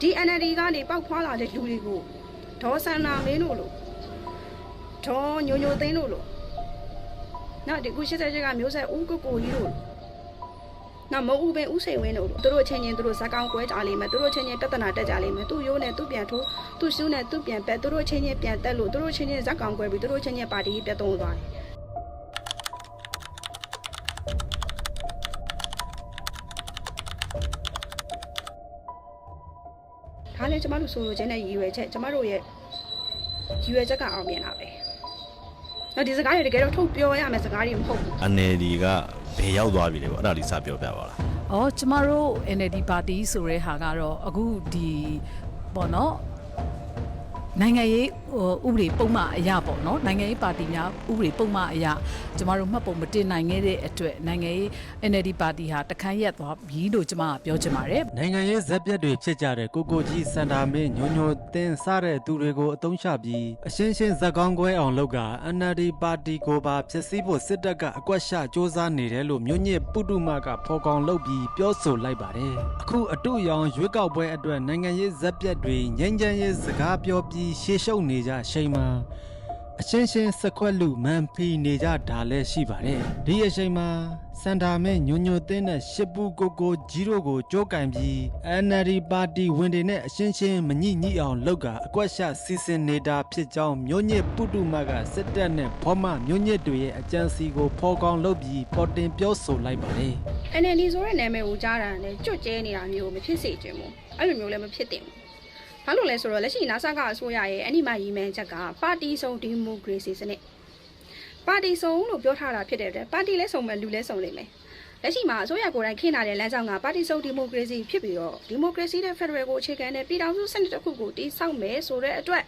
ဒီ NLD ကနေပေါက်ဖွာလာတဲ့လူတွေကိုဒေါ်ဆန္နာမင်းတို့လို့ဒေါ်ညိုညိုသိန်းတို့လို့နော်ဒီခု88ကမျိုးဆက်ဦးကိုကိုကြီးတို့နော်မဟုတ်ပဲဥစိန်ဝင်းတို့လို့သူတို့ချင်းချင်းသူတို့ဇက်ကောင်ကွဲကြလိမ့်မယ်သူတို့ချင်းချင်းပြဿနာတက်ကြလိမ့်မယ်သူ့ရိုးနဲ့သူ့ပြန်ထိုးသူ့ရှူးနဲ့သူ့ပြန်ပက်သူတို့ချင်းချင်းပြန်တက်လို့သူတို့ချင်းချင်းဇက်ကောင်ကွဲပြီးသူတို့ချင်းချင်းပါတီပြတ်သုံးသွားတယ် ဒါလည်းကျမတို့ဆိုလိုချင်တဲ့ရည်ရွယ်ချက်ကျမတို့ရဲ့ရည်ရွယ်ချက်ကအောင်မြင်တာပဲ။တော့ဒီစကားတွေတကယ်တော့ထုတ်ပြောရမယ်စကားတွေမဟုတ်ဘူး NLD ကဘယ်ရောက်သွားပြီလဲပေါ့အဲ့ဒါလေးစပြောပြပါလား။အော်ကျမတို့ NLD ပါတီဆိုတဲ့ဟာကတော့အခုဒီပေါ့နော်နိုင်ငံရေးဟိုဥပဒေပုံမှန်အရာပေါ့နော်နိုင်ငံရေးပါတီများဥပဒေပုံမှန်အရာကျမတို့မှတ်ပုံမတင်နိုင်ခဲ့တဲ့အတွက်နိုင်ငံရေး NLD ပါတီဟာတခန်းရက်သွားပြီလို့ကျမကပြောချင်ပါတယ်နိုင်ငံရေးဇက်ပြက်တွေဖြစ်ကြတဲ့ကိုကိုကြီးစန္ဒာမင်းညိုညိုတင်းစတဲ့သူတွေကိုအတုံးချပြီးအရှင်းရှင်းဇက်ကောင်းကွဲအောင်လုပ်က NLD ပါတီကိုပါဖြစ်စည်းဖို့စစ်တပ်ကအကွက်ရှစ조사နေတယ်လို့မြို့ညစ်ပုတုမကဖော်ကောင်လုပ်ပြီးပြောဆိုလိုက်ပါတယ်အခုအတူရောင်ရွေးကောက်ပွဲအတွက်နိုင်ငံရေးဇက်ပြက်တွေငြိမ်းချမ်းရေးစကားပြောပြီးရှေ့ရှုပ်နေကြရှိန်မှာအရှင်းရှင်းစခွက်လူမန်ဖီနေကြတာလည်းရှိပါတယ်ဒီအချိန်မှာစန္ဒာမင်းညိုညိုတင်းနဲ့ရှစ်ပူကိုကိုဂျီရိုကိုကြိုးကင်ပြီး NLD ပါတီဝင်တွေနဲ့အရှင်းရှင်းမညှိညှိအောင်လုပ်ကအကွက်ရှစီစဉ်နေတာဖြစ်ကြောင်းမြို့ညစ်ပုတုမကစစ်တပ်နဲ့ဖောမမြို့ညစ်တွေရဲ့အကြံစီကိုဖော်ကောင်းလုပ်ပြီးပေါ်တင်ပြောဆိုလိုက်ပါတယ်။ NLD ဆိုတဲ့နာမည်ကိုကြားတာနဲ့ကြွတ်ကျဲနေတာမျိုးမဖြစ်စေချင်ဘူး။အဲ့လိုမျိုးလည်းမဖြစ်သင့်ဘူး။ ဘာလို့လဲဆိုတော့လက်ရှိ NASA ကအစိုးရရဲ့အဲ့ဒီမှာရည်မှန်းချက်ကပါတီစုံဒီမိုကရေစီစနစ်။ပါတီစုံလို့ပြောထားတာဖြစ်တဲ့အတွက်ပါတီလဲစုံမယ်လူလဲစုံလိမ့်မယ်။လက်ရှိမှာအစိုးရကိုယ်တိုင်ခင်းလာတဲ့လမ်းကြောင်းကပါတီစုံဒီမိုကရေစီဖြစ်ပြီးတော့ဒီမိုကရေစီနဲ့ဖက်ဒရယ်ကိုအခြေခံတဲ့ပြည်ထောင်စုစနစ်တစ်ခုကိုတည်ဆောက်မယ်ဆိုတဲ့အတွက်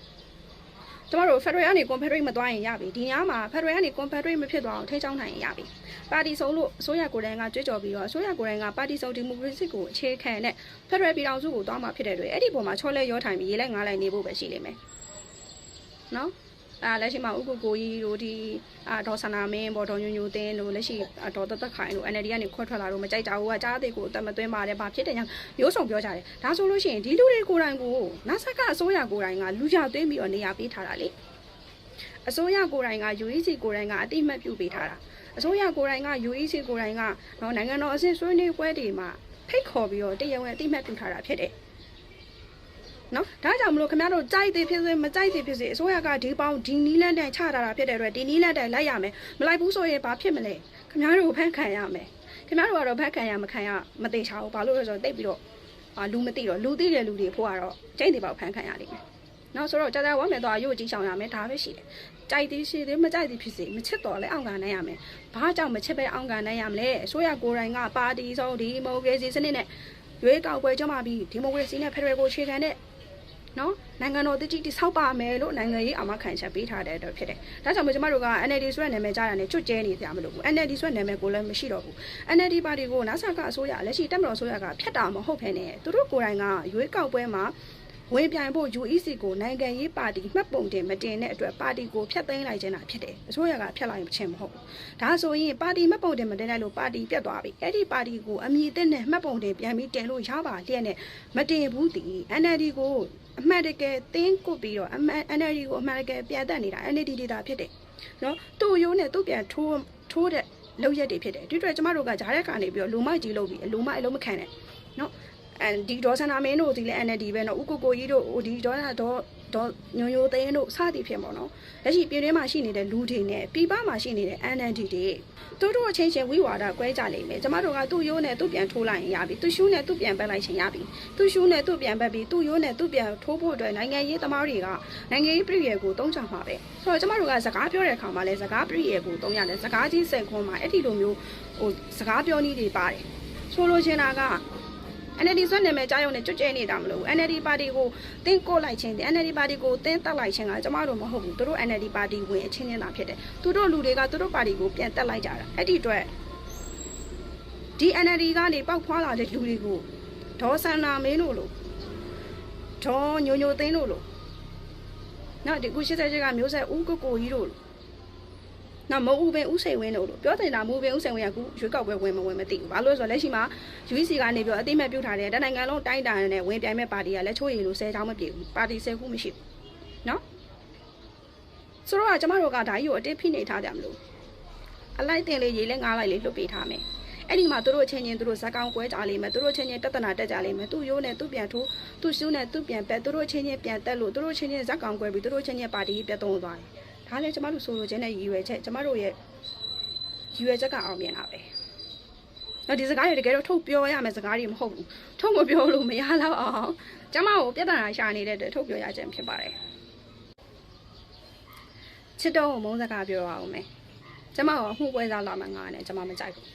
ကျမတို့ Federal ကနေ Confederate မသွားရင်ရပြီဒီညမှာ Federal ကနေ Confederate မဖြစ်သွားအောင်ထိန်းချောင်းနိုင်ရင်ရပြီပါတီဆုံးလို့အစိုးရကိုယ်တိုင်ကကြွေးကြော်ပြီးတော့အစိုးရကိုယ်တိုင်ကပါတီဆုံးဒီမိုကရေစီကိုအခြေခံတဲ့ Federal ပြည်ထောင်စုကိုသွားမှာဖြစ်တဲ့အတွက်အဲ့ဒီပုံမှာချောလဲရောထိုင်ပြီးရေးလိုက်ငားလိုက်နေဖို့ပဲရှိလိမ့်မယ်နော် အာလက်ရှိမှာဥက္ကုကိုကြီးတို့ဒီအာဒေါ်ဆန္နာမင်းပေါ်ဒေါ်ညိုညိုတင်းတို့လက်ရှိအာဒေါ်သက်သက်ခိုင်တို့ NLD ကနေခွတ်ထွက်လာတော့မကြိုက်ကြဘူးကကြားသေးကိုအသက်မသွင်းပါတယ်ဘာဖြစ်တယ်ညာမျိုးစုံပြောကြတယ်ဒါဆိုလို့ရှိရင်ဒီလူတွေကိုယ်တိုင်ကိုနာဆကအစိုးရကိုယ်တိုင်ကလူကြသွင်းပြီးတော့နေရာပေးထားတာလေအစိုးရကိုယ်တိုင်က UEC ကိုယ်တိုင်ကအတိအမှတ်ပြုပေးထားတာအစိုးရကိုယ်တိုင်က UEC ကိုယ်တိုင်ကနော်နိုင်ငံတော်အဆင့်ဆွေးနွေးပွဲတွေမှာဖိတ်ခေါ်ပြီးတော့တရားဝင်အတိအမှတ်ပြုထားတာဖြစ်တယ် နော်ဒါကြောင့်မလို့ခင်ဗျားတို့ကြိုက်သေးဖြစ်စေမကြိုက်သေးဖြစ်စေအစိုးရကဒီပေါင်းဒီနီးလန်းတိုင်ချထားတာဖြစ်တဲ့အတွက်ဒီနီးလန်းတိုင်လိုက်ရမယ်မလိုက်ဘူးဆိုရင်ဘာဖြစ်မလဲခင်ဗျားတို့ဖန်ခံရမယ်ခင်ဗျားတို့ကတော့ဖန်ခံရမခံရမသိချဘူးဘာလို့လဲဆိုတော့တိတ်ပြီးတော့အာလူမသိတော့လူသိတဲ့လူတွေဖို့ကတော့ကျိတ်တွေပေါ့ဖန်ခံရလိမ့်မယ်နောက်ဆိုတော့ကြာကြာဝမ်းမယ်တော့ရုပ်ကြီးဆောင်ရမယ်ဒါပဲရှိတယ်ကြိုက်သေးရှိသေးမကြိုက်သေးဖြစ်စေမချစ်တော့လဲအောင်ကန်နိုင်ရမယ်ဘာကြောင့်မချစ်ပဲအောင်ကန်နိုင်ရမလဲအစိုးရကိုယ်တိုင်ကပါတီဆုံးဒီမိုကရေစီစနစ်နဲ့ရွေးကောက်ပွဲကြမှာပြီးဒီမိုကရေစီနဲ့ဖက်ဒရယ်ကိုအခြေခံတဲ့ နော်နိုင်ငံတော်တည်တည်တိဆောက်ပါမယ်လို့နိုင်ငံရေးအာမခံချက်ပေးထားတဲ့အတွက်ဖြစ်တယ်။ဒါကြောင့်မို့ကျမတို့က NLD ဆိုတဲ့နာမည်ကြားတာနဲ့ကျွတ်ကျဲနေကြမလို့ဘူး။ NLD ဆိုတဲ့နာမည်ကိုလည်းမရှိတော့ဘူး။ NLD ပါတီကိုနာဆာကအစိုးရလက်ရှိတက်မတော်အစိုးရကဖျက်တာမဟုတ်ဘဲနဲ့သူတို့ကိုယ်တိုင်ကရွေးကောက်ပွဲမှာဝင်ပြိုင်ဖို့ UEC ကိုနိုင်ငံရေးပါတီမှတ်ပုံတင်မတင်တဲ့အတွက်ပါတီကိုဖျက်သိမ်းလိုက်ခြင်းတာဖြစ်တယ်။အစိုးရကဖျက်လိုက်ခြင်းမဟုတ်ဘူး။ဒါဆိုရင်ပါတီမှတ်ပုံတင်မတင်လိုက်လို့ပါတီပြတ်သွားပြီ။အဲ့ဒီပါတီကိုအမည်တင်နဲ့မှတ်ပုံတင်ပြန်ပြီးတင်လို့ရပါလျက်နဲ့မတင်ဘူးတည် NLD ကို အမှန်တကယ်တင်းကုတ်ပြီးတော့အမှန် NLD ကိုအမှန်တကယ်ပြန်တက်နေတာ NLD ဒေတာဖြစ်တယ်။နော်သူ့ရိုးနဲ့သူ့ပြန်ထိုးထိုးတဲ့လောက်ရက်တွေဖြစ်တယ်။ဒီအတွက်ကျမတို့ကဂျားရက်ကနေပြီးတော့လူမိုက်ကြီးလုပ်ပြီးအလူမိုက်အလုံးမခံနဲ့။နော် အဲဒီဒေါ်ဆန္ဒမင်းတို့ဒီလဲ NLD ပဲเนาะဥကိုကိုကြီးတို့ဟိုဒီဒေါ်ဒေါ်ဒေါ်ညိုညိုသိန်းတို့စသည်ဖြစ်ပေါ့နော်လက်ရှိပြည်တွင်းမှာရှိနေတဲ့လူတွေနဲ့ပြည်ပမှာရှိနေတဲ့ NLD တွေသူတို့အချင်းချင်းဝိဝါဒကွဲကြလိမ့်မယ်ကျမတို့ကသူ့ရိုးနဲ့သူ့ပြန်ထိုးလိုက်ရင်ရပြီသူ့ရှူးနဲ့သူ့ပြန်ပက်လိုက်ရင်ရပြီသူ့ရှူးနဲ့သူ့ပြန်ပက်ပြီးသူ့ရိုးနဲ့သူ့ပြန်ထိုးဖို့အတွက်နိုင်ငံရေးသမားတွေကနိုင်ငံရေးပြည်ရယ်ကိုတုံးချမှာပဲဆိုတော့ကျမတို့ကစကားပြောတဲ့အခါမှာလဲစကားပြည်ရယ်ကိုတုံးရတယ်စကားကြီးစိတ်ခွန်းမှာအဲ့ဒီလိုမျိုးဟိုစကားပြောနည်းတွေပါတယ်ဆိုလိုချင်တာက NLD ဆွဲနာမည်ကြားရုံနဲ့ကြွကြဲနေတာမလို့ NLD ပါတီကိုတင်းကိုလိုက်ခြင်း NLD ပါတီကိုတင်းတက်လိုက်ခြင်းကကျမတို့မဟုတ်ဘူးသူတို့ NLD ပါတီဝင်အချင်းချင်းသာဖြစ်တယ်သူတို့လူတွေကသူတို့ပါတီကိုပြန်တက်လိုက်ကြတာအဲ့ဒီအတွက်ဒီ NLD ကနေပေါက်ဖွာလာတဲ့လူတွေကိုဒေါ်ဆန္နာမင်းတို့လို့ဒေါ်ညိုညိုသိန်းတို့လို့နော်ဒီခု88ကမျိုးဆက်ဦးကိုကိုကြီးတို့လို့ နောက်မဦးပင်ဦးစိန်ဝင်းတို့လို့ပြောတင်တာမဦးပင်ဦးစိန်ဝင်းကခုရွေးကောက်ပွဲဝင်မဝင်မသိဘူးဘာလို့လဲဆိုတော့လက်ရှိမှာ UEC ကနေပြီးတော့အသိမဲ့ပြုထားတဲ့တနိုင်ငံလုံးတိုင်းတန်နဲ့ဝင်ပြိုင်မဲ့ပါတီကလက်ချိုးရည်လို့ဆဲချောင်းမပြေဘူးပါတီဆဲခုမရှိဘူးနော်ဆိုတော့ကျမတို့ကဒါကြီးကိုအတင်းဖိနေထားကြမလို့အလိုက်တင်လေးရေးလဲငားလိုက်လေးလွတ်ပေးထားမယ်အဲ့ဒီမှာတို့အချင်းချင်းတို့ဇက်ကောင်ကွဲကြလိမ့်မယ်တို့ချင်းချင်းတက်တနာတက်ကြလိမ့်မယ်သူ့ရိုးနဲ့သူ့ပြန်ထိုးသူ့ရှူးနဲ့သူ့ပြန်ပက်တို့ချင်းချင်းပြန်တက်လို့တို့ချင်းချင်းဇက်ကောင်ကွဲပြီးတို့ချင်းချင်းပါတီပြတ်သုံးသွားတယ် ဒါလည်းကျမတို့ဆိုလိုချင်တဲ့ရည်ရွယ်ချက်ကျမတို့ရဲ့ရည်ရွယ်ချက်ကအောင်မြင်တာပဲတော့ဒီစကားတွေတကယ်တော့ထုတ်ပြောရမယ့်စကားတွေမဟုတ်ဘူးထုတ်မပြောလို့မရတော့အောင်ကျမကိုပြဿနာရှာနေတဲ့အတွက်ထုတ်ပြောရခြင်းဖြစ်ပါတယ်ချစ်တော့မုန်းစကားပြောရအောင်မယ်ကျမကိုအမှုပွဲစားလာမှငားနဲ့ကျမမကြိုက်ဘူး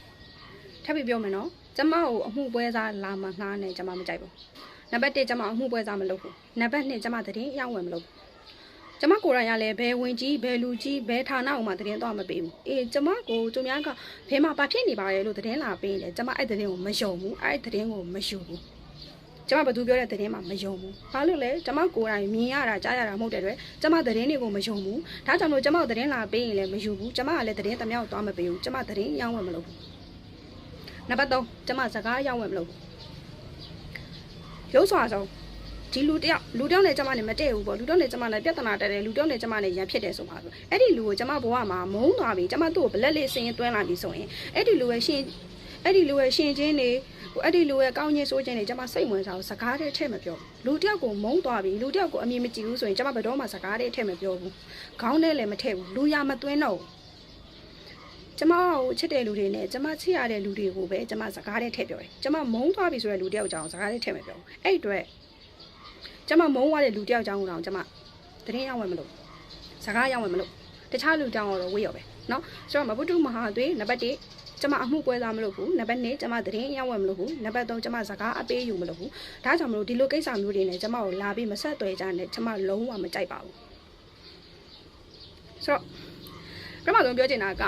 ထပ်ပြီးပြောမယ်နော်ကျမကိုအမှုပွဲစားလာမှငားနဲ့ကျမမကြိုက်ဘူးနံပါတ်1ကျမအမှုပွဲစားမလုပ်ဘူးနံပါတ်2ကျမသတင်းအရောက်ဝင်မလုပ်ဘူး ကျမကိုယ်တိုင်ရလဲဘယ်ဝင်ကြီးဘယ်လူကြီးဘယ်ဌာနကိုမှသတင်းတော့မပေးဘူးအေးကျမကိုသူများကဘယ်မှာဘာဖြစ်နေပါလဲလို့သတင်းလာပေးတယ်ကျမအဲ့သတင်းကိုမယုံဘူးအဲ့သတင်းကိုမယူဘူးကျမဘာသူပြောတဲ့သတင်းမှမယုံဘူးဘာလို့လဲကျမကိုယ်တိုင်မြင်ရတာကြားရတာမဟုတ်တဲ့အတွက်ကျမသတင်းတွေကိုမယုံဘူးဒါကြောင့်မို့ကျမကိုသတင်းလာပေးရင်လည်းမယူဘူးကျမကလည်းသတင်းတမြောက်သွားမပေးဘူးကျမသတင်းရောင်းဝယ်မလုပ်ဘူးနံပါတ်3ကျမစကားရောင်းဝယ်မလုပ်ဘူးရုပ်စွာဆုံး ဒီလူတယောက်လူတယောက်နဲ့ကျမနဲ့မတည့်ဘူးပေါ့လူတယောက်နဲ့ကျမနဲ့ပြဿနာတက်တယ်လူတယောက်နဲ့ကျမနဲ့ရန်ဖြစ်တယ်ဆိုပါဆိုအဲ့ဒီလူကိုကျမဘဝမှာမုန်းသွားပြီကျမသူ့ကိုဘလက်လေးစင်းသွင်းလာပြီဆိုရင်အဲ့ဒီလူရဲ့ရှင်အဲ့ဒီလူရဲ့ရှင်ချင်းတွေဟိုအဲ့ဒီလူရဲ့ကောင်းချင်းဆိုးချင်းတွေကျမစိတ်ဝင်စားဘူးစကားတွေထည့်မပြောဘူးလူတယောက်ကိုမုန်းသွားပြီလူတယောက်ကိုအမြင်မကြည့်ဘူးဆိုရင်ကျမဘယ်တော့မှစကားတွေထည့်မပြောဘူးခေါင်းထဲလည်းမထည့်ဘူးလူရမသွင်းတော့ဘူးကျမကိုချစ်တဲ့လူတွေနဲ့ကျမချစ်ရတဲ့လူတွေကိုပဲကျမစကားတွေထည့်ပြောတယ်ကျမမုန်းသွားပြီဆိုတဲ့လူတယောက်ကြောင်စကားတွေထည့်မပြောဘူးအဲ့အတွက် ကျမမုန်းသွားတဲ့လူတယောက်ကြောင်းတော့ကျမသတင်းရောက်ဝင်မလို့စကားရောက်ဝင်မလို့တခြားလူကြောင်းတော့ဝေးရောပဲเนาะဆိုတော့မပုတုမဟာသွေးနံပါတ်1ကျမအမှုပွဲစားမလို့ဘူးနံပါတ်2ကျမသတင်းရောက်ဝင်မလို့ဘူးနံပါတ်3ကျမစကားအပေးယူမလို့ဘူးဒါကြောင့်မလို့ဒီလိုကိစ္စမျိုးတွေနဲ့ကျမကိုလာပြီးမဆက်သွဲကြနဲ့ကျမလုံးဝမကြိုက်ပါဘူးဆိုတော့ပထမဆုံးပြောချင်တာက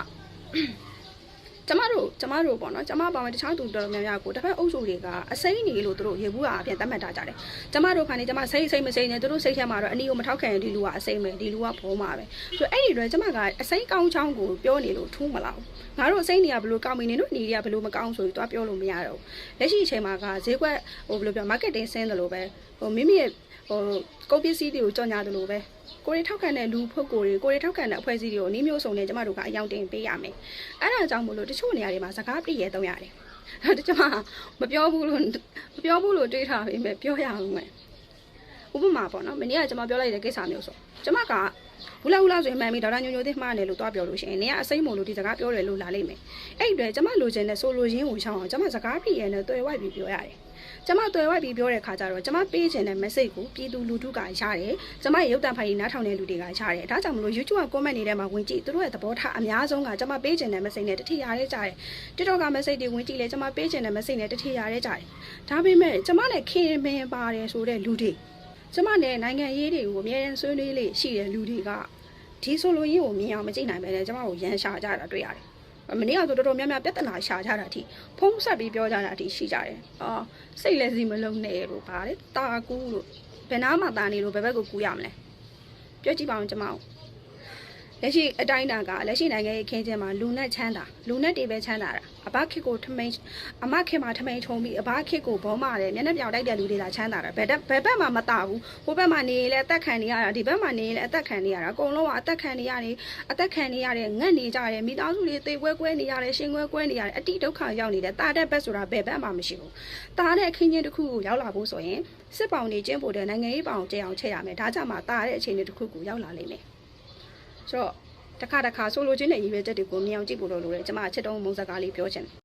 ကျမတို့ကျမတို့ပေါ့နော်ကျမပါဝင်တခြားသူတော်တော်များများကိုတစ်ဖက်အုပ်စုတွေကအစိမ့်နေလို့သူတို့ရေဘူးအားအပြင်သတ်မှတ်ထားကြတယ်ကျမတို့ခါနေကျမစိတ်စိတ်မစိမ့်နေသူတို့စိတ်ထဲမှာတော့အနီကိုမထောက်ခံရင်ဒီလူကအစိမ့်ပဲဒီလူကဘောမှာပဲဆိုတော့အဲ့ဒီတော့ကျမကအစိမ့်ကောင်းချောင်းကိုပြောနေလို့ထူးမလားငါတို့အစိမ့်နေရဘလို့ကောင်းမင်းနေတို့နေရဘလို့မကောင်းဆိုပြီးသွားပြောလို့မရတော့ဘူးလက်ရှိအချိန်မှာကဈေးကွက်ဟိုဘယ်လိုပြော marketing ဆင်းတယ်လို့ပဲဟိုမိမိရဲ့ဟိုကုန်ပစ္စည်းတွေကိုကြော်ညာတယ်လို့ပဲ ကိုရီထောက်ခံတဲ့လူဖုတ်ကိုတွေကိုရီထောက်ခံတဲ့အဖွဲ့အစည်းတွေကိုနှီးမျိုးစုံနဲ့ကျမတို့ကအယောင်တင်ပေးရမယ်။အဲ့ဒါကြောင့်မို့လို့တချို့နေရာတွေမှာစကားပြည့်ရဲသုံးရတယ်။ဒါကျမမပြောဘူးလို့မပြောဘူးလို့တွေးထားပေမဲ့ပြောရအောင်မယ်။ဥပမာပေါ့နော်။မနေ့ကကျမပြောလိုက်တဲ့ကိစ္စမျိုးဆိုကျမကဘူးလာဘူးလာဆိုရင်မှန်ပြီဒေါက်တာညိုညိုသိမှားတယ်လို့တွားပြောလို့ရှိရင်နေကအစိမ့်မို့လို့ဒီစကားပြောတယ်လို့လာလိမ့်မယ်။အဲ့ဒီအတွက်ကျမလိုချင်တဲ့ဆိုလိုရင်းကိုရှောင်းအောင်ကျမစကားပြည့်ရဲနဲ့တွေ့ဝိုက်ပြီးပြောရတယ်။ ကျမတွေ့ဝိုက်ပြီးပြောတဲ့ခါကျတော့ကျမပေးချင်တဲ့ message ကိုပြည်သူလူထုကရတယ်။ကျမရဲ့ရုပ်တံဖိုင်နားထောင်တဲ့လူတွေကရတယ်။ဒါကြောင့်မလို့ YouTube က comment နေတဲ့မှာဝင်ကြည့်သူတို့ရဲ့သဘောထားအများဆုံးကကျမပေးချင်တဲ့ message နဲ့တတိယရဲကြတယ်။ TikTok က message တွေဝင်ကြည့်လဲကျမပေးချင်တဲ့ message နဲ့တတိယရဲကြတယ်။ဒါပေမဲ့ကျမနဲ့ခင်မင်ပါတယ်ဆိုတဲ့လူတွေကျမနဲ့နိုင်ငံရေးတွေကိုအများရန်ဆွေးနွေးလေးရှိတဲ့လူတွေကဒီဆိုလိုရင်းကိုမြင်အောင်မကြည့်နိုင်ပဲနဲ့ကျမကိုရန်ရှာကြတာတွေ့ရတယ်။ မနေ့ကဆိုတော်တော်များများပြဿနာရှာကြတာအထိဖုံးဆက်ပြီးပြောကြတာအထိရှိကြတယ်။အာစိတ်လည်းစီမလုံးနဲ့လို့ဗါလေတာကူးလို့ဘယ်နာမှတာနေလို့ဘယ်ဘက်ကိုကူးရမလဲ။ပြောကြည့်ပါဦးကျမတို့ လက်ရှိအတိုင်းအတာကလက်ရှိနိုင်ငံရေးခင်းချင်းမှာလူနဲ့ချမ်းသာလူနဲ့တွေပဲချမ်းသာတာအဘခေတ်ကိုထမိန်အမခေတ်မှာထမိန်ထုံပြီးအဘခေတ်ကိုဘောမာတယ်မျက်နှာပြောင်တိုက်တဲ့လူတွေသာချမ်းသာတာဘယ်ဘယ်ဘက်မှာမတာဘူးဟိုဘက်မှာနေရင်လည်းအသက်ခံနေရတာဒီဘက်မှာနေရင်လည်းအသက်ခံနေရတာအကုန်လုံးကအသက်ခံနေရတယ်အသက်ခံနေရတယ်ငတ်နေကြတယ်မိသားစုတွေသေကွဲကွဲနေရတယ်ရှင်ကွဲကွဲနေရတယ်အတိဒုက္ခရောက်နေတယ်တာတဲ့ဘက်ဆိုတာဘယ်ဘက်မှမရှိဘူးတာတဲ့အခင်းချင်းတစ်ခုကိုရောက်လာဖို့ဆိုရင်စစ်ပောင်တွေကျင်းပို့တဲ့နိုင်ငံရေးပောင်ကြဲအောင်ချက်ရမယ်ဒါကြောင့်မှတာတဲ့အခြေအနေတစ်ခုကိုရောက်လာလိမ့်မယ် ဆိုတော့တစ်ခါတစ်ခါဆိုလိုချင်းတဲ့ရည်ရွယ်ချက်တွေကိုမြင်အောင်ကြည့်ဖို့လိုလို့လေကျွန်မအချက်တုံးမုံစကားလေးပြောချင်တယ်